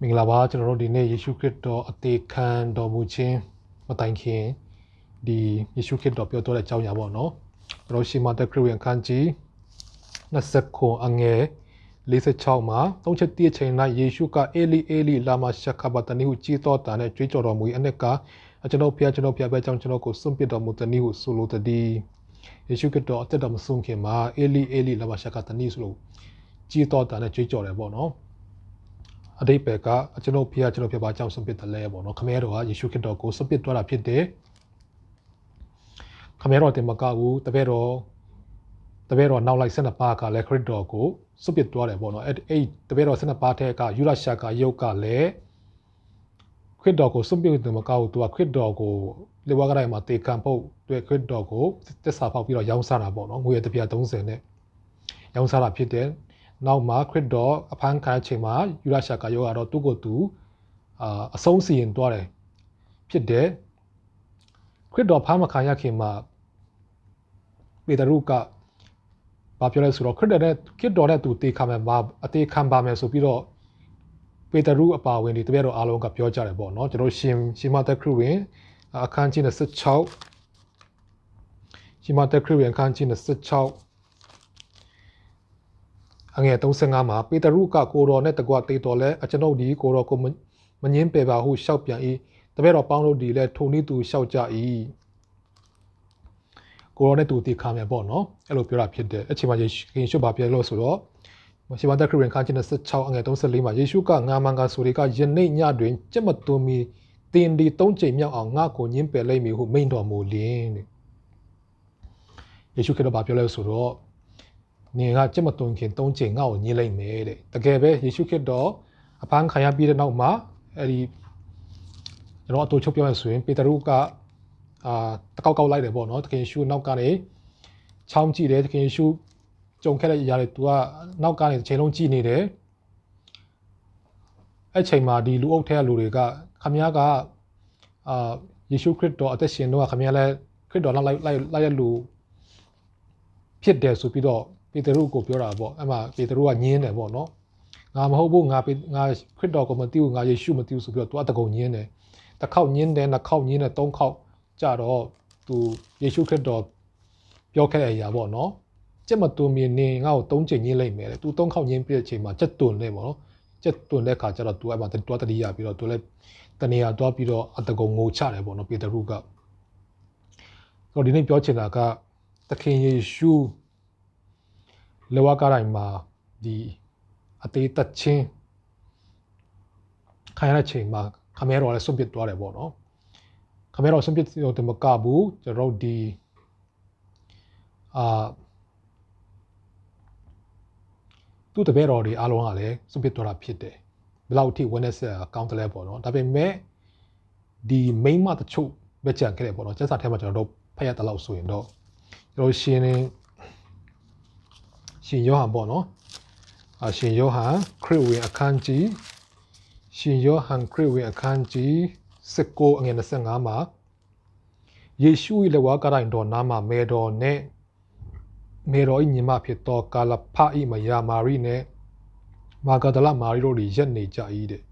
မင်္ဂလာပါကျွန်တော်တို့ဒီနေ့ယေရှုခရစ်တော်အသေးခံတော်မူခြင်းမတိုင်ခင်ဒီယေရှုခရစ်တော်ပြောတော်တဲ့အကြောင်းအရာပေါ့နော်ကျွန်တော်ရှီမာတက်ခရစ်ဝင်ခန်းကြီး20ခုအငယ်46မှာသုံးချက်တည့်ချိန်၌ယေရှုကအေလီအေလီလာမရှခဘတနီဟုကြည်တော်တာနဲ့ကြွေးကြော်တော်မူ၏အနှစ်ကကျွန်တော်ဖျားကျွန်တော်ဖျားပဲကြောင့်ကျွန်တော်ကိုစွန့်ပစ်တော်မူတနည်းဟုဆိုလိုတည်းယေရှုခရစ်တော်အသက်တော်မဆုံးခင်မှာအေလီအေလီလာမရှခတနီဆိုလို့ကြည်တော်တာနဲ့ကြွေးကြော်တယ်ပေါ့နော် အတိတ်ဘက်ကကျွန်တော်ဖျားကျွန်တော်ဖျားပါကြောင့်စွန့်ပစ်တယ်လဲပေါ့နော်ခမဲတော်ကယေရှုခရစ်တော်ကိုစွန့်ပစ်သွားတာဖြစ်တယ်ခမဲတော်တင်မကဘူးတပည့်တော်တပည့်တော်နောက်လိုက်12ပါးကလည်းခရစ်တော်ကိုစွန့်ပစ်သွားတယ်ပေါ့နော်အဲ့အဲ့တပည့်တော်12ပါးထဲကယူရရှာကယုတ်ကလည်းခရစ်တော်ကိုစွန့်ပစ်တယ်မကဘူးသူကခရစ်တော်ကိုလေဝါကတိုင်းမှာတေခံဖို့တွေ့ခရစ်တော်ကိုတစ္ဆာဖောက်ပြီးတော့ရောင်းစားတာပေါ့နော်ငွေရတပြား30နဲ့ရောင်းစားတာဖြစ်တယ် နောက်မှာခရစ်တော်အဖမ်းခံချိန်မှာယူရရှာကယောကတော့သူ့ကိုယ်သူအာအဆုံးစီရင်သွားတယ်ဖြစ်တယ်ခရစ်တော်ဖမ်းမခံရခင်မှာပေတရုကဘာပြောလဲဆိုတော့ခရစ်တော်နဲ့ခရစ်တော်နဲ့သူတေခံမယ်ဘာအသေးခံပါမယ်ဆိုပြီးတော့ပေတရုအပါဝင်ဒီတပည့်တော်အားလုံးကပြောကြတယ်ပေါ့နော်ကျွန်တော်ရှင်ရှင်မသက်ခရစ်ဝင်အခန်းကြီး26ရှင်မသက်ခရစ်ဝင်အခန်းကြီး26 အငယ်35မှာပေတရုကကိုတော်နဲ့တကွတေတော်လဲအကျွန်ုပ်ဒီကိုတော်ကိုမငင်းပယ်ပါဟုရှောက်ပြန်၏တပည့်တော်ပေါင်းတို့ဒီလဲထိုနည်းသူရှောက်ကြ၏ကိုတော်နဲ့သူတည်ခါမယ်ပေါ့နော်အဲ့လိုပြောတာဖြစ်တယ်အချိန်မှာယေရှုဘာပြောလို့ဆိုတော့မရှိမသက်ခရစ်ဝင်ခန်းကြီး26အငယ်34မှာယေရှုကငါမန်ကဆိုတွေကယနေ့ညတွင်ကြက်မသွမီတင်ဒီ၃ချိန်မြောက်အောင်ငါ့ကိုညင်းပယ်လိုက်မည်ဟုမိန့်တော်မူလင်းတဲ့ယေရှုခရစ်တော်ဘာပြောလဲဆိုတော့ နင်ကကြက်မသွန်ခင်၃ချိန်ငါ့ကိုညင်းလိုက်မယ်တဲ့တကယ်ပဲယေရှုခရစ်တော်အဖမ်းခံရပြီးတဲ့နောက်မှာအဲ့ဒီကျွန်တော်အတူချုပ်ပြောရဆိုရင်ပေတရုကအာတကောက်ကောက်လိုက်တယ်ပေါ့နော်တခင်ရှုနောက်ကနေချောင်းကြည့်တယ်တခင်ရှုကြုံခဲ့တဲ့ຢာတွေ तू ကနောက်ကနေချိန်လုံးကြည့်နေတယ်အဲ့ချိန်မှာဒီလူအုပ်ထဲကလူတွေကခမည်းကအာယေရှုခရစ်တော်အသက်ရှင်တော့ခမည်းလည်းခရစ်တော်နောက်လိုက်လိုက်လိုက်ရလူဖြစ်တယ်ဆိုပြီးတော့ ပေတရုကိုပြောတာပေါ့အဲ့မှာပေတရုကညင်းတယ်ပေါ့နော်ငါမဟုတ်ဘူးငါငါခရစ်တော်ကိုမသိဘူးငါယေရှုမသိဘူးဆိုပြီးတော့သူကတကုံညင်းတယ်တစ်ခေါက်ညင်းတယ်နှစ်ခေါက်ညင်းတယ်သုံးခေါက်ကြတော့သူယေရှုခရစ်တော်ပြောခဲ့တဲ့အရာပေါ့နော်ကြက်မတွန်မြင်နေငါ့ကိုသုံးချိန်ညင်းလိုက်မယ်လေသူသုံးခေါက်ညင်းပြတဲ့အချိန်မှာကြက်တွန်လဲပေါ့နော်ကြက်တွန်တဲ့ခါကျတော့သူအဲ့မှာတွားတတိယပြီးတော့သူလည်းတနေရာတွားပြီးတော့အတကုံငိုချတယ်ပေါ့နော်ပေတရုကဆိုတော့ဒီနေ့ပြောချင်တာကသခင်ယေရှု လောကတိုင်းမှာဒီအသေးသက်ချင်းခံရတဲ့ချိန်မှာခမဲတော်လည်းဆွန့်ပစ်သွားတယ်ပေါ့နော်ခမဲတော်ဆွန့်ပစ်တော့တမကဘူးကျွန်တော်ဒီအာသူ့တပည့်တော်တွေအားလုံးကလည်းဆွန့်ပစ်သွားတာဖြစ်တယ်ဘယ်လောက်ထိဝန်းနေဆက်ကောင်းတယ်လဲပေါ့နော်ဒါပေမဲ့ဒီမိမတချို့ပဲကြံခဲ့တယ်ပေါ့နော်စက်စာထဲမှာကျွန်တော်တို့ဖတ်ရတဲ့လောက်ဆိုရင်တော့ကျွန်တော်ရှင်းနေ ရှင်ယောဟန်ပေါ့နော်အရှင်ယောဟန်ခရစ်ဝင်အခန်းကြီးရှင်ယောဟန်ခရစ်ဝင်အခန်းကြီး19အငယ်25မှာယေရှု၏လက်ဝါးကတိုင်းတော်နားမှာမေတော်နဲ့မေတော်၏ညီမဖြစ်သောကာလဖ၏မယာမာရိနဲ့မာဂဒလမာရိတို့တွေရက်နေကြ၏တဲ့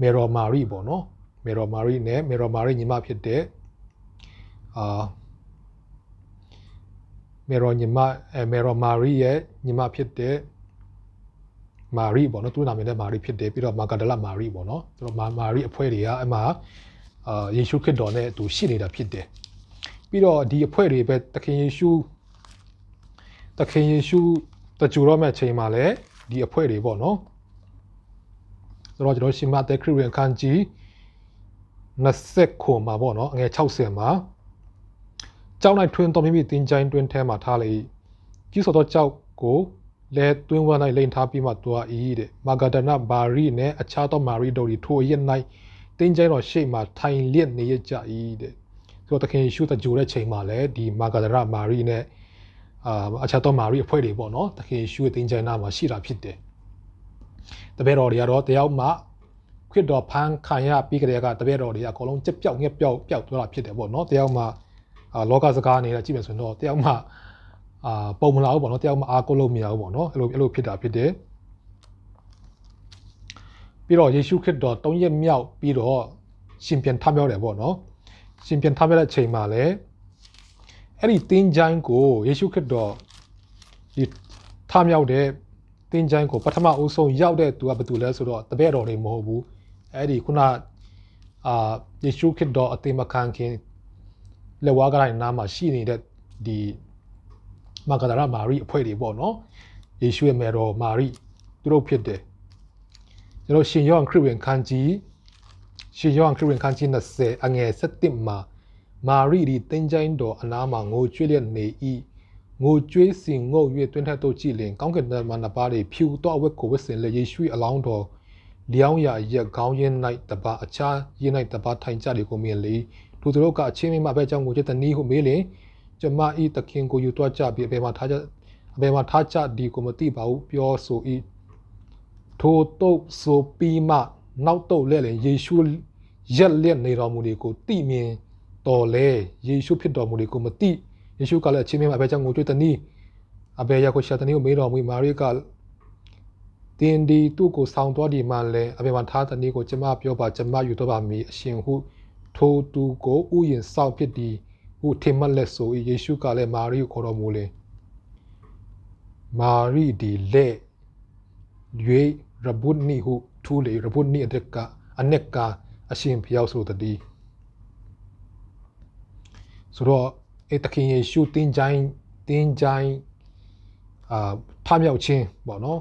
မေတော်မာရိပေါ့နော်မေတော်မာရိနဲ့မေတော်မာရိညီမဖြစ်တဲ့အာ မေရောညီမအဲမေရောမာရီရဲ့ညီမဖြစ်တဲ့မာရီပေါ့နော်သူ့နာမည်နဲ့မာရီဖြစ်တယ်ပြီးတော့မာဂဒလမာရီပေါ့နော်သူတို့မာမာရီအဖွဲ့တွေကအမှအာယေရှုခရစ်တော်နဲ့အတူရှိနေတာဖြစ်တယ်ပြီးတော့ဒီအဖွဲ့တွေပဲသခင်ယေရှုသခင်ယေရှုတကြူတော့မဲ့ချိန်မှာလည်းဒီအဖွဲ့တွေပေါ့နော်ဆိုတော့ကျွန်တော်ရှင်မသက်ခရစ်ဝင်ခန်းကြီး20ခုမှာပေါ့နော်အငယ်60မှာ ကြောက်၌ထွင်းတော်မိမိတင်ချိုင်းတွင်ထဲမှာထားလေကြီးစောသောကြောက်ကိုလဲတွင်းဝမ်း၌လိန်ထားပြီးမှတွား၏တဲ့မာဂဒနာဘာရီနဲ့အခြားသောမာရီတို့ထိုအရက်၌တင်ချိုင်းတော်ရှေ့မှာထိုင်လျက်နေရကြ၏တဲ့ဆိုတော့တခင်ရှုတကြိုတဲ့ချိန်မှာလည်းဒီမာဂဒနာမာရီနဲ့အာအခြားသောမာရီအဖွဲ့တွေပေါ့နော်တခင်ရှုရဲ့တင်ချိုင်းနာမှာရှိတာဖြစ်တယ်တပည့်တော်တွေကတော့တယောက်မှခရစ်တော်ဖန်ခံရပြီးကြတဲ့ကတပည့်တော်တွေအကုန်လုံးကြက်ပြောက်ငှက်ပြောက်ပျောက်သွားတာဖြစ်တယ်ပေါ့နော်တယောက်မှ အာလောကစကားအနေနဲ့ကြည့်မယ်ဆိုရင်တော့တယောက်မှအာပုံမလာဘူးပေါ့နော်တယောက်မှအားကိုလို့မရဘူးပေါ့နော်အဲ့လိုအဲ့လိုဖြစ်တာဖြစ်တယ်ပပြီးတော့ယေရှုခရစ်တော်၃ရက်မြောက်ပြီးတော့ရှင်ပြန်ထမြောက်တယ်ပေါ့နော်ရှင်ပြန်ထမြောက်တဲ့အချိန်မှာလည်းအဲ့ဒီတင်းချိုင်းကိုယေရှုခရစ်တော်ဒီထမြောက်တဲ့တင်းချိုင်းကိုပထမအဦးဆုံးရောက်တဲ့သူကဘယ်သူလဲဆိုတော့တပည့်တော်တွေမဟုတ်ဘူးအဲ့ဒီခုနအာယေရှုခရစ်တော်အသေးမခံခင် လက်ဝါးကတိုင်းနားမှာရှိနေတဲ့ဒီမာဂဒရာမာရိအဖွဲ့တွေပေါ့နော်ယေရှုရဲ့မေတော်မာရိသူတို့ဖြစ်တယ်ကျွန်တော်ရှင်ယောဟန်ခရစ်ဝင်ခန်းကြီးရှင်ယောဟန်ခရစ်ဝင်ခန်းကြီး20အငယ်7မှာမာရိဒီတင်းကျိုင်းတော်အနားမှာငိုကြွေးလျက်နေ၏ငိုကြွေးစင်ငုတ်၍တွင်ထက်တို့ကြည့်လင်ကောင်းကင်ဘက်မှနှစ်ပါးတွေဖြူတော့ဝက်ကိုဝက်စင်လေယေရှုအလောင်းတော်လျောင်းရာရက်ခေါင်းရင်း၌တပါအခြားရင်း၌တပါထိုင်ကြတယ်ကိုမြင်လေ သူတို့ကအချင်းမင်းမပဲကြောင့်ကိုချက်တနည်းဟုမေးလင်ကျမဤတခင်ကိုယူတော့ကြပြီးအပေမှာထားကြအပေမှာထားကြဒီကိုမသိပါဘူးပြောဆိုဤထိုတုတ်ဆိုပြီးမှနောက်တုတ်လဲလေယေရှုရက်လက်နေတော်မူဒီကိုတိမြင်တော်လဲယေရှုဖြစ်တော်မူဒီကိုမသိယေရှုကလည်းအချင်းမင်းမပဲကြောင့်ကိုကျွတ်တနည်းအဘေရကိုရှာတနည်းကိုမေးတော်မူမာရိကတင်းဒီသူ့ကိုဆောင်းတော်ဒီမှလဲအပေမှာထားတနည်းကိုကျမပြောပါကျမယူတော့ပါမည်အရှင်ဟု ထိုသူကိုဥယျင်ဆောင်ဖြစ်သည်ဟုထင်မှတ်လက်ဆို၏ယေရှုကလည်းမာရိကိုခေါ်တော်မူလေမာရိဒီလက်ရွေရဘုတ်နီဟုထူလေရဘုတ်နီအတက်ကအနက်ကအရှင်ဖျောက်ဆိုတည်းဆိုတော့အဲတခင်ယေရှုတင်းချိုင်းတင်းချိုင်းအာထမြောက်ခြင်းပေါ့နော်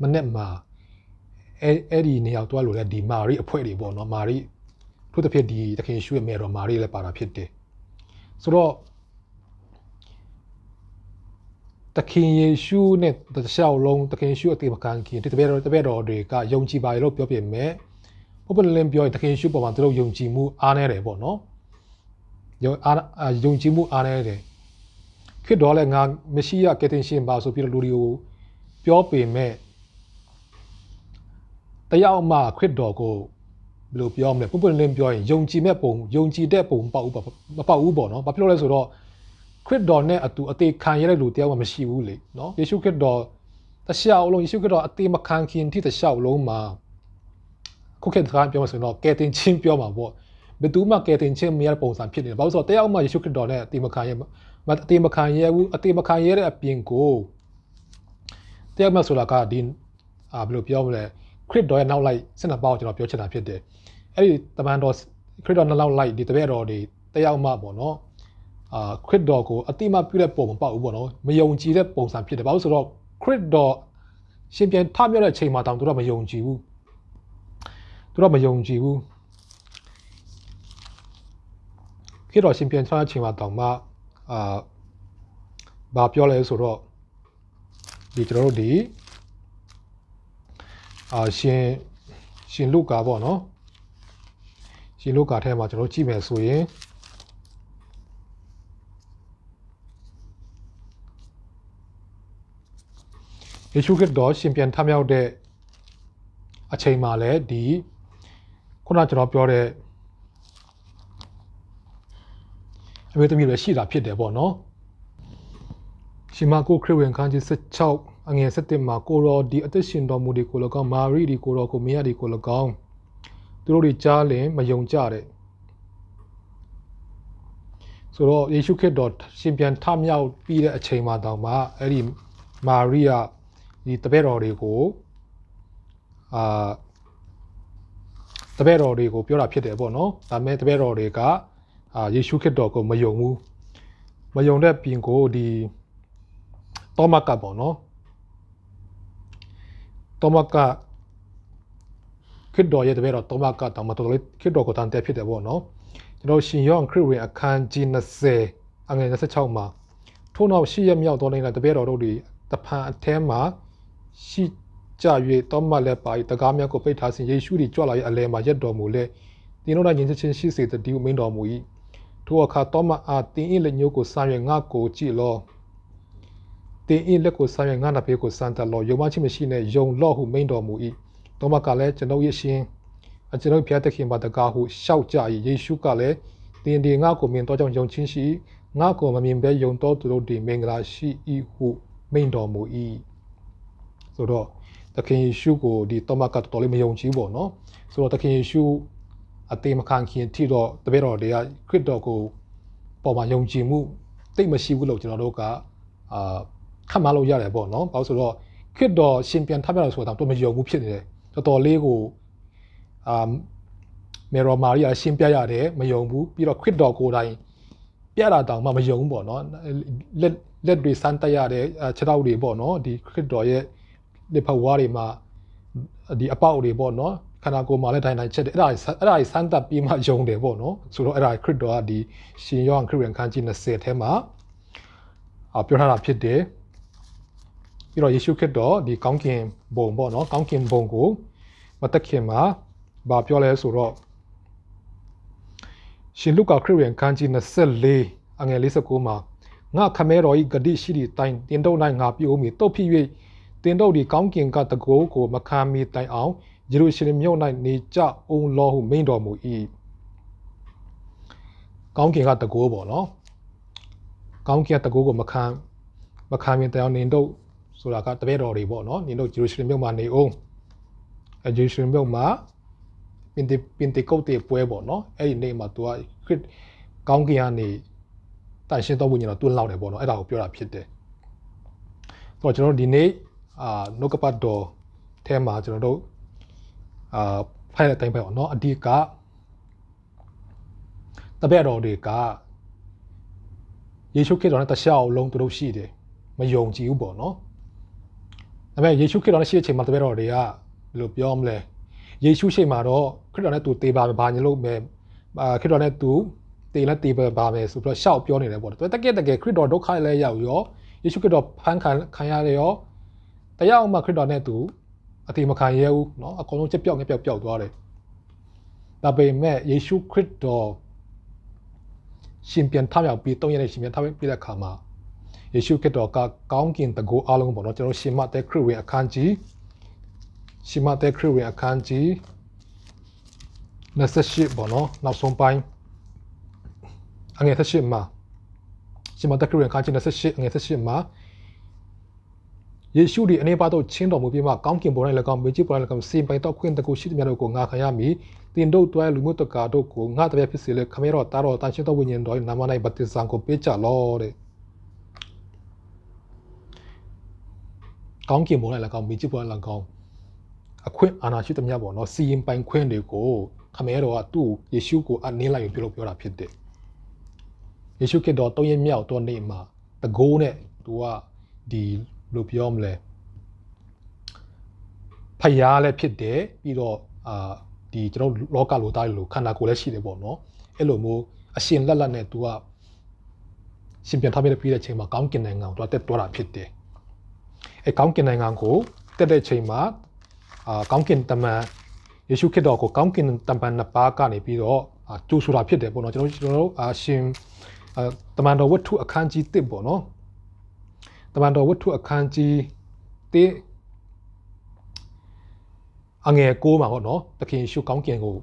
မနေ့မှာအဲအဲ့ဒီနေရာတွားလို့လဲဒီမာရိအဖွဲ့တွေပေါ့နော်မာရိ ထို့တစ်ဖြစ်ဒီတခင်ယေရှုရဲ့မေတော်မာရိလည်းပါတာဖြစ်တယ်ဆိုတော့တခင်ယေရှုနဲ့တခြားလုံးတခင်ယေရှုအသေးမခံခင်ဒီတပည့်တော်တပည့်တော်တွေကယုံကြည်ပါရလို့ပြောပြမယ်ဘုပ္ပလင်ပြောရင်တခင်ယေရှုပေါ်မှာသူတို့ယုံကြည်မှုအားနေတယ်ပေါ့နော်ယုံအားယုံကြည်မှုအားနေတယ်ခရစ်တော်လည်းငါမရှိယကယ်တင်ရှင်ပါဆိုပြီးတော့လူတွေကိုပြောပေမဲ့တယောက်မှခရစ်တော်ကို ဘယ်လိုပြောမလဲပုံပွင့်လင်းပြောရင်ယုံကြည်မဲ့ပုံယုံကြည်တဲ့ပုံမပေါက်ဘူးပေါ့မပေါက်ဘူးပေါ့နော်ဘာဖြစ်လို့လဲဆိုတော့ခရစ်တော်နဲ့အတူအသေးခံရတဲ့လူတယောက်မှမရှိဘူးလေနော်ယေရှုခရစ်တော်တခြားအလုံးယေရှုခရစ်တော်အသေးမခံခင်တိတခြားအလုံးမှာခုခေတ်ကပြောမှဆိုတော့ကယ်တင်ချင်းပြောမှာပေါ့ဘယ်သူမှကယ်တင်ချင်းမရတဲ့ပုံစံဖြစ်နေတယ်ဘာလို့ဆိုတော့တယောက်မှယေရှုခရစ်တော်နဲ့အသေးမခံရမအသေးမခံရဘူးအသေးမခံရတဲ့အပြင်ကိုတယောက်မှဆိုတာကဒီအာဘယ်လိုပြောမလဲခရစ်တော်ရဲ့နောက်လိုက်စနစ်ပေါင်းကျွန်တော်ပြောချင်တာဖြစ်တယ် အဲ့ဒီတမန်တော်ခရစ်တော်နောက်လိုက်ဒီတပည့်တော်တွေတယောက်မှပေါ့နော်အာခရစ်တော်ကိုအတိမပြုတဲ့ပုံမပေါက်ဘူးပေါ့နော်မယုံကြည်တဲ့ပုံစံဖြစ်တယ်ဘာလို့ဆိုတော့ခရစ်တော်ရှင်ပြန်ထမြောက်တဲ့အချိန်မှာတောင်သူတို့မယုံကြည်ဘူးသူတို့မယုံကြည်ဘူးခရစ်တော်ရှင်ပြန်ထတဲ့အချိန်မှာတောင်မှအာဘာပြောလဲဆိုတော့ဒီကျွန်တော်တို့ဒီအာရှင်ရှင်လုကာပေါ့နော် ရှင်လုကာထဲမှာကျွန်တော်ကြည့်မယ်ဆိုရင်ယေရှုခရစ်တော်ရှင်ပြန်ထမြောက်တဲ့အချိန်မှာလည်းဒီခုနကျွန်တော်ပြောတဲ့အမေသမီးလည်းရှိတာဖြစ်တယ်ပေါ့နော်ရှင်မာကိုခရစ်ဝင်ခန်းကြီး16အငယ်7မှာကိုရောဒီအသက်ရှင်တော်မူဒီကို၎င်းမာရိဒီကိုရောကိုမရဒီကို၎င်း သူတို့တွေကြားလင်မယုံကြတဲ့ဆိုတော့ယေရှုခရစ်တော်ရှင်ပြန်ထမြောက်ပြီးတဲ့အချိန်မှာတောင်မှအဲ့ဒီမာရိယာဒီတပည့်တော်တွေကိုအာတပည့်တော်တွေကိုပြောတာဖြစ်တယ်ပေါ့နော်ဒါပေမဲ့တပည့်တော်တွေကအာယေရှုခရစ်တော်ကိုမယုံဘူးမယုံတဲ့ပြင်ကိုဒီတောမတ်ကပေါ့နော်တောမတ်က ခရစ်တော်ရဲ့တပည့်တော်တောမတ်ကတောင်မတော်လေခရစ်တော်ကိုတန်တဲ့ဖြစ်တယ်ပေါ့နော်ကျွန်တော်ရှင်ယောဟန်ခရစ်ဝင်အခန်းကြီး20အငယ်26မှာထို့နောက်ရှိရမြောက်တော်နေတဲ့တပည့်တော်တို့တွေတဖန်အထဲမှာရှိကြ၍တောမတ်လည်းပါ၏တကားများကိုပိတ်ထားစဉ်ယေရှုသည်ကြွလာ၏အလယ်မှာရက်တော်မူလေတင်းတို့၌ညီချင်းရှိစေတည်းဟုမိန်တော်မူ၏ထိုအခါတောမတ်အားတင်း၏လက်ညှိုးကိုဆမ်း၍ငါ့ကိုကြည့်လောတင်အင်းလက်ကိုဆမ်းရငါနာဘေးကိုစမ်းတက်လောယုံမချင်းမရှိနဲ့ယုံလော့ဟုမိန်တော်မူ၏ တောမကလည်းကျွန်ုပ်ရဲ့ရှင်အကျွန်ုပ်ဖျားသခင်ဘာတကားဟုရှောက်ကြ၏ယေရှုကလည်းတင်ဒီငါကိုမြင်တော့ကြောင့်ယုံချင်းရှိငါကိုမမြင်ဘဲယုံတော့သူတို့ဒီမင်္ဂလာရှိ၏ဟုမိန်တော်မူ၏ဆိုတော့သခင်ယေရှုကိုဒီတောမတ်ကတော်တော်လေးမယုံကြည်ပေါ့နော်ဆိုတော့သခင်ယေရှုအသေးမခံခင်ထိတော့တပည့်တော်တွေကခရစ်တော်ကိုပေါ်မှာယုံကြည်မှုတိတ်မရှိဘူးလို့ကျွန်တော်တို့ကအာခတ်မှလို့ရတယ်ပေါ့နော်ဘာလို့ဆိုတော့ခရစ်တော်ရှင်ပြန်ထပ်ပြလို့ဆိုတာတော့မယုံဘူးဖြစ်နေတယ် တော်တော်လေးကိုအာမေရောမာရီယာရှင်းပြရတယ်မယုံဘူးပြီးတော့ခရစ်တော်ကိုယ်တိုင်ပြတာတောင်မှမယုံဘူးပေါ့နော်လက်လက်တွေစမ်းတက်ရတယ်ခြေထောက်တွေပေါ့နော်ဒီခရစ်တော်ရဲ့လက်ဖက်ဝါးတွေမှာဒီအပေါက်တွေပေါ့နော်ခန္ဓာကိုယ်မှာလည်းတိုင်းတိုင်းချက်တယ်အဲ့ဒါအဲ့ဒါစမ်းတက်ပြီးမှယုံတယ်ပေါ့နော်ဆိုတော့အဲ့ဒါခရစ်တော်ကဒီရှင်ယောဟန်ခရစ်ဝင်ခန်းကြီး20ထဲမှာအပြောထားတာဖြစ်တယ် ပြီးတော့ယေရှုခရစ်တော်ဒီကောင်းကင်ဘုံပေါ့နော်ကောင်းကင်ဘုံကိုမတက်ခင်မှာဗာပြောလဲဆိုတော့ရှင်လုကာခရစ်ဝင်ခန်းကြီး24အငယ်59မှာငါခမဲတော်ဤဂတိရှိသည့်တိုင်တင်တော့၌ငါပြုံးမီတုတ်ဖြစ်၍တင်တော့ဒီကောင်းကင်ကတကိုးကိုမခံမီတိုင်အောင်ယေရုရှလင်မြို့၌နေကြအောင်လောဟုမိန်တော်မူ၏ကောင်းကင်ကတကိုးပေါ့နော်ကောင်းကင်ကတကိုးကိုမခံမခံမီတိုင်အောင်နေတော့ ဆိုတာကတပည့်တော်တွေပေါ့နော်နေတော့ယေရုရှလင်မြို့မှာနေအောင်အဲယေရုရှလင်မြို့မှာပင်တေပင်တေကုတ်တေပွဲပေါ့နော်အဲ့ဒီနေ့မှာသူကခရစ်ကောင်းကင်ကနေတန်ရှင်းတော်ဝိညာဉ်တော်တွန်းလောက်တယ်ပေါ့နော်အဲ့ဒါကိုပြောတာဖြစ်တယ်ဆိုတော့ကျွန်တော်တို့ဒီနေ့အာနှုတ်ကပတ်တော်ထဲမှာကျွန်တော်တို့အာဖိုင်တဲ့အတိုင်းပဲပေါ့နော်အဓိကတပည့်တော်တွေကယေရှုခရစ်တော်နဲ့တခြားအောင်လုံးသူတို့ရှိတယ်မယုံကြည်ဘူးပေါ့နော် ဒါပေမဲ့ယေရှုခရစ်တော်နဲ့ရှိတဲ့အချိန်မှာတပည့်တော်တွေကဘယ်လိုပြောမလဲယေရှုရှိမှာတော့ခရစ်တော်နဲ့သူတေးပါမယ်ဘာညလို့မယ်အာခရစ်တော်နဲ့သူတေးလက်တေးပါမယ်ဆိုပြီးတော့ရှောက်ပြောနေတယ်ပေါ့သူတကယ်တကယ်ခရစ်တော်ဒုက္ခလည်းရောက်ရောယေရှုခရစ်တော်ဖန်ခံခံရတယ်ရောတရားမှခရစ်တော်နဲ့သူအတိမခံရဘူးเนาะအကုန်လုံးချက်ပြောက်ငပြောက်ပြောက်သွားတယ်ဒါပေမဲ့ယေရှုခရစ်တော်ရှင်ပြန်ထမြောက်ပြီးတုံးရတဲ့ရှင်ပြန်ထမြောက်ပြီးတဲ့အခါမှာ ယေရှုခရစ်တော်ကကောင်းကင်တကူအလုံးပေါ့နော်ကျွန်တော်ရှင်မသဲခရစ်ဝင်အခန်းကြီးရှင်မသဲခရစ်ဝင်အခန်းကြီး28ပေါ့နော်နောက်ဆုံးပိုင်းအငယ်28မှာရှင်မသဲခရစ်ဝင်အခန်းကြီး28အငယ်28မှာယေရှုဒီအနေပါတော့ချင်းတော်မူပြီးမှကောင်းကင်ဘုံ၌၎င်းမေကြီးဘုံ၌၎င်းစင်ပိုင်တော့ခွင့်တကူရှိသည်များတို့ကိုငါခံရမည်တင်တို့တွဲလူမျိုးတကာတို့ကိုငါတပြည့်ဖြစ်စေလေခမဲတော်တားတော်တန်ရှင်းတော်ဝိညာဉ်တော်၏နာမ၌ဗတ္တိဇံကိုပေးကြလော့တဲ့ ကောင်းကင်ဘုံ၌၎င်းမေကြီးဘုံ၌၎င်းအခွင့်အာဏာရှိသည်များပေါ့နော်စီရင်ပိုင်ခွင့်တွေကိုခမဲတော်ကသူ့ယေရှုကိုအနည်းလိုက်ပြုလို့ပြောတာဖြစ်တယ်ယေရှုခရစ်တော်တုံးရမြောက်တော်နေ့မှာတကိုးနဲ့သူကဒီလို့ပြောမလဲဖယားလည်းဖြစ်တယ်ပြီးတော့အာဒီကျွန်တော်လောကလိုသားလိုခန္ဓာကိုယ်လည်းရှိတယ်ပေါ့နော်အဲ့လိုမျိုးအရှင်လက်လက်နဲ့သူကရှင်ပြန်ထားပြပြီးတဲ့ချိန်မှာကောင်းကင်နိုင်ငံကိုသူတက်သွားတာဖြစ်တယ် အဲကောင်းကင်နိုင်ငံကိုတက်တဲ့ချိန်မှာအာကောင်းကင်တမန်ယေရှုခရစ်တော်ကိုကောင်းကင်တမန်နှစ်ပါးကနေပြီးတော့ကျိုးဆိုတာဖြစ်တယ်ပေါ့နော်ကျွန်တော်ကျွန်တော်တို့အာရှင်အာတမန်တော်ဝတ္ထုအခန်းကြီး1ပေါ့နော်တမန်တော်ဝတ္ထုအခန်းကြီးတေးအငယ်6မှာပေါ့နော်သခင်ရှုကောင်းကင်ကို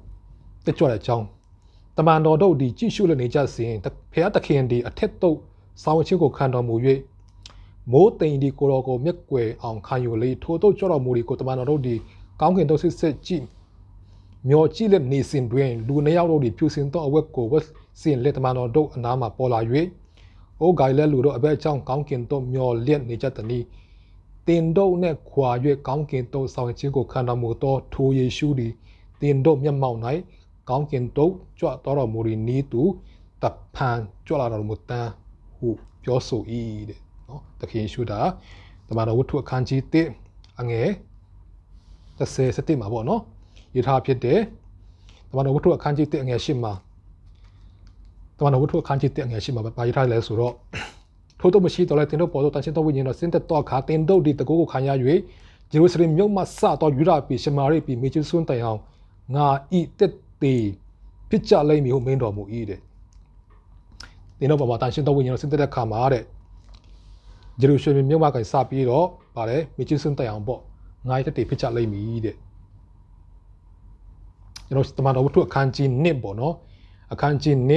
တက်ကြွတဲ့အကြောင်းတမန်တော်တို့ဒီကြည့်ရှုလနေကြစဉ်ဖခင်သခင်ဒီအထက်သို့ဆောင်းချင်းကိုခံတော်မူ၍ မိုးတိမ်ဒီကိုတော်ကိုမျက်ွယ်အောင်ခံယူလေထိုတို့ကြွတော်မူဒီကိုတမန်တော်တို့ဒီကောင်းကင်တို့စစ်စစ်ကြည့်မျောကြည့်လက်နေစဉ်တွင်လူနှစ်ယောက်တို့ဒီဖြူစင်သောအဝက်ကိုဝက်စင်လက်တမန်တော်တို့အနားမှာပေါ်လာ၍အိုဂိုင်လဲလူတို့အဘက်အကြောင်းကောင်းကင်တို့မျောလျက်နေကြသည်။တင်တို့နဲ့ခွာ၍ကောင်းကင်တို့ဆောင်ခြင်းကိုခံတော်မူသောထိုယေရှုသည်တင်တို့မျက်မှောက်၌ကောင်းကင်တို့ကြွတော်မူ၏နီးသူတပန်ကြွလာတော်မူတန်းဟုပြောဆို၏တဲ့နော်။ သခင်ယေရှုတာတမန်တော်ဝတ္ထုအခန်းကြီး1အငယ်30စတိမှာပေါ့နော်။ယထာဖြစ်တဲ့တမန်တော်ဝတ္ထုအခန်းကြီး1အငယ်8မှာတမန်တော်ဝတ္ထုအခန်းကြီး1အငယ်8မှာပါရထားလဲဆိုတော့ထို့တော့မရှိတော့လဲတင်တို့ပေါ်တော့တန်ရှင်းတော်ဝိညာဉ်တော်စင်သက်တော့ခါတင်တို့ဒီတကူကိုခံရ၍ဂျေရုဆလင်မြို့မှစတော့ယူဒပြည်ရှမာရိပြည်မေချဆွန်းတိုင်အောင်ငါဤတက်တေပြစ်ကြလိမ့်မည်ဟုမင်းတော်မူ၏တဲ့တင်တို့ပေါ်မှာတန်ရှင်းတော်ဝိညာဉ်တော်စင်သက်တဲ့ခါမှာတဲ့ ဂျေရုဆလင်မြို့မှကစပြီးတော့ဗါလဲမေချဆွန်းတိုင်အောင်ပေါ့ငါဤတက်တေပြစ်ကြလိမ့်မည်တဲ့ကျွန်တော်တမန်တော်ဝတ္ထုအခန်းကြီး1ပေါ့နော်အခန်းကြီး1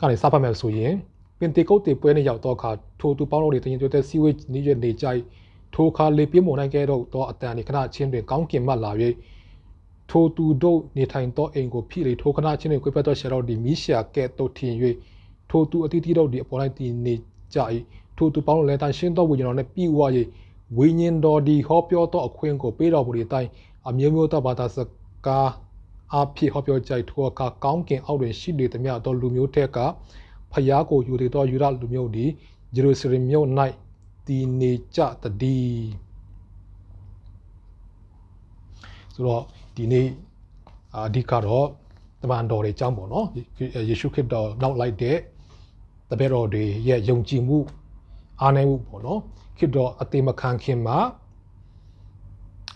ကနေစဖတ်မယ်ဆိုရင်ပင်တေကုတ်တေပွဲနဲ့ရောက်တော့အခါထိုသူပေါင်းတော်တွေတင်ရင်တွေ့တဲ့စီဝေးနေရနေကြထိုခါလေပြင်းမုန်တိုင်းကဲတော့တော့အတန်ဒီခဏချင်းတွင်ကောင်းကင်မှလာ၍ထိုသူတို့နေထိုင်သောအိမ်ကိုဖိလေထိုခဏချင်းတွင်ကွေးပတ်သောရှေတော်ဒီမိရှာကဲ့သို့ထင်၍ထိုသူအတိတိတို့ဒီအပေါ်လိုက်တည်နေ ကြ၏ထိုသူပေါင်းလည်းတန်ရှင်းသောဝိညာဉ်တော်နှင့်ပြီးဝ၍ဝိညာဉ်တော်ဒီဟောပြောသောအခွင့်ကိုပေးတော်မူသည့်အတိုင်းအမျိုးမျိုးသောဘာသာစကားအဖြစ်ဟောပြောကြ၏ထိုအခါကောင်းကင်အောက်တွင်ရှိနေသမျှသောလူမျိုးထက်ကဖျားကိုယူတည်သောယူရလူမျိုးသည်ဂျေရုဆလင်မြို့၌တည်နေကြတည်းဆိုတော့ဒီနေ့အဓိကတော့တမန်တော်တွေအကြောင်းပေါ့နော်ယေရှုခရစ်တော်နောက်လိုက်တဲ့ တပည့်တော်တွေရဲ့ယုံကြည်မှုအားနည်းမှုပေါ့နော်ခရစ်တော်အသေးမခံခင်မှာ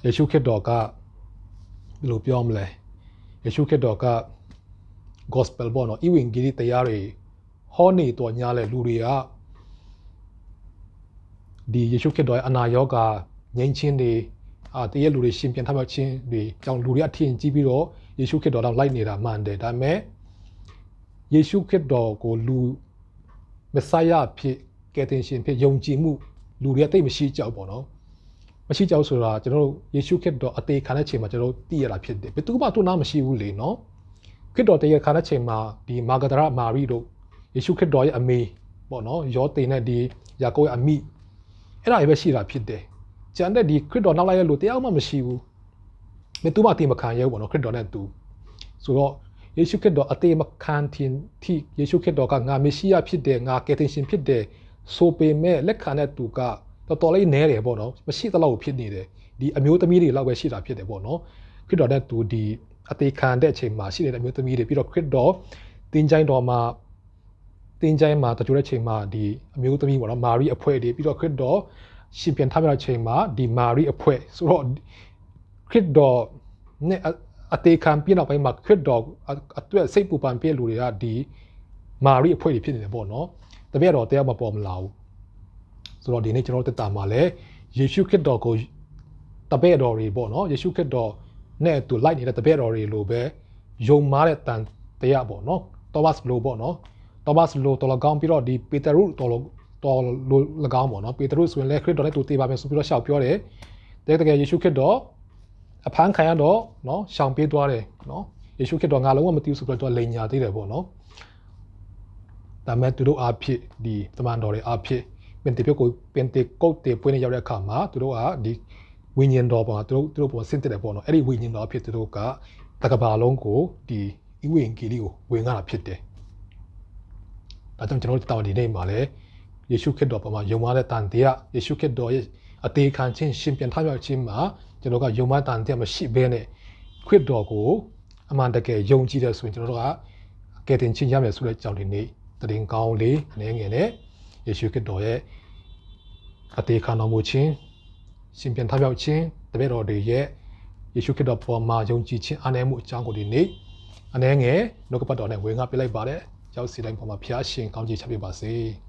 ယေရှုခရစ်တော်ကဘယ်လိုပြောမလဲယေရှုခရစ်တော်က gospel ပေါ့နော်ဤဝင်ဂီတရားတွေဟောနေတော်ညာလဲလူတွေကဒီယေရှုခရစ်တော်ရဲ့အနာရောဂါငြိမ်းချင်းတွေအာတည့်ရလူတွေရှင်ပြန်ထပ်ချင်းတွေကြောင့်လူတွေအထင်ကြီးပြီးတော့ယေရှုခရစ်တော်တော့လိုက်နေတာမှန်တယ်ဒါပေမဲ့ယေရှုခရစ်တော်ကိုလူ မဆိုင်ယဖြစ်ကယ်တင်ရှင်ဖြစ်ယုံကြည်မှုလူတွေကတိတ်မရှိကြောက်ပေါ့နော်မရှိကြောက်ဆိုတာကျွန်တော်တို့ယေရှုခရစ်တော်အသေးခံတဲ့ချိန်မှာကျွန်တော်တို့သိရတာဖြစ်တယ်ဘယ်သူမှသူ့နားမရှိဘူးလေနော်ခရစ်တော်တရခါတဲ့ချိန်မှာဒီမာဂဒရမာရီတို့ယေရှုခရစ်တော်ရဲ့အမေပေါ့နော်ယောသေနဲ့ဒီယာကုပ်ရဲ့အမိအဲ့ဒါတွေပဲရှိတာဖြစ်တယ်ကျန်တဲ့ဒီခရစ်တော်နောက်လိုက်တဲ့လူတယောက်မှမရှိဘူးမင်းသူမှအတိမခံရဲဘူးပေါ့နော်ခရစ်တော်နဲ့သူဆိုတော့ ယေရှုခရစ်တော်အသေးမခံတင်ထိယေရှုခရစ်တော်ကငါမေရှိယဖြစ်တယ်ငါကယ်တင်ရှင်ဖြစ်တယ်ဆိုပေမဲ့လက်ခံတဲ့သူကတော်တော်လေးနဲတယ်ပေါ့နော်မရှိသလောက်ဖြစ်နေတယ်ဒီအမျိုးသမီးတွေလောက်ပဲရှိတာဖြစ်တယ်ပေါ့နော်ခရစ်တော်နဲ့သူဒီအသေးခံတဲ့အချိန်မှာရှိနေတဲ့အမျိုးသမီးတွေပြီးတော့ခရစ်တော်တင်ကြိုင်းတော်မှာတင်ကြိုင်းမှာတကြိုတဲ့ချိန်မှာဒီအမျိုးသမီးပေါ့နော်မာရီအဖွဲ့တွေပြီးတော့ခရစ်တော်ရှင်ပြန်ထားပြတဲ့ချိန်မှာဒီမာရီအဖွဲ့ဆိုတော့ခရစ်တော်နဲ့ အသေးခံပြနောက်ပိုင်းမှာခရစ်တော်အတွက်စိတ်ပူပန်ပြည့်လူတွေကဒီမာရီအဖွဲ့တွေဖြစ်နေတယ်ပေါ့နော်တပည့်တော်တရားမပေါ်မလာဘူးဆိုတော့ဒီနေ့ကျွန်တော်တက်တာမှာလဲယေရှုခရစ်တော်ကိုတပည့်တော်တွေပေါ့နော်ယေရှုခရစ်တော်နဲ့သူလိုက်နေတဲ့တပည့်တော်တွေလိုပဲယုံမားတဲ့တန်တရားပေါ့နော်တောမတ်လိုပေါ့နော်တောမတ်လိုတော်လကောင်းပြီးတော့ဒီပေတရုတော်တော်လို၎င်းပေါ့နော်ပေတရုဆိုရင်လည်းခရစ်တော်နဲ့သူတည်ပါမယ်ဆိုပြီးတော့ရှောက်ပြောတယ်တကယ်တကယ်ယေရှုခရစ်တော် အဖမ်းခံရတော့နော်ရှောင်ပေးသွားတယ်နော်ယေရှုခရစ်တော်ငါလုံးဝမသိဘူးဆိုပြီးတော့လိန်ညာသေးတယ်ပေါ့နော်ဒါမဲ့သူတို့အားဖြင့်ဒီတမန်တော်တွေအားဖြင့်ပင်တေပြုတ်ကိုပင်တေကုတ်တေပွင့်နေရောက်တဲ့အခါမှာသူတို့ကဒီဝိညာဉ်တော်ပေါ်သူတို့သူတို့ပေါ်ဆင့်တက်တယ်ပေါ့နော်အဲ့ဒီဝိညာဉ်တော်အဖြစ်သူတို့ကတကဘာလုံးကိုဒီဤဝိညာဉ်ကြီးလေးကိုဝင်လာတာဖြစ်တယ်ဒါကြောင့်ကျွန်တော်တို့တောင်းဒီနေ့မှာလည်းယေရှုခရစ်တော်ပေါ်မှာယုံမတဲ့တန်တရားယေရှုခရစ်တော်ရဲ့ အသေးခံခြင်းရှင်ပြန်ထမြောက်ခြင်းမှာကျွန်တော်ကယုံမတန်တရားမရှိဘဲနဲ့ခရစ်တော်ကိုအမှန်တကယ်ယုံကြည်တယ်ဆိုရင်ကျွန်တော်တို့ကကယ်တင်ခြင်းရမယ်ဆိုတဲ့အကြောင်းဒီနေ့တရင်ကောင်းလေးအနေငယ်နဲ့ယေရှုခရစ်တော်ရဲ့အသေးခံတော်မူခြင်းရှင်ပြန်ထမြောက်ခြင်းတပည့်တော်တွေရဲ့ယေရှုခရစ်တော်ပေါ်မှာယုံကြည်ခြင်းအားနည်းမှုအကြောင်းကိုဒီနေ့အနေငယ်နှုတ်ကပတ်တော်နဲ့ဝင်ငါပြလိုက်ပါတယ်ရောက်စီတိုင်းပေါ်မှာဖျားရှင်ကောင်းချီးချပေးပါစေ။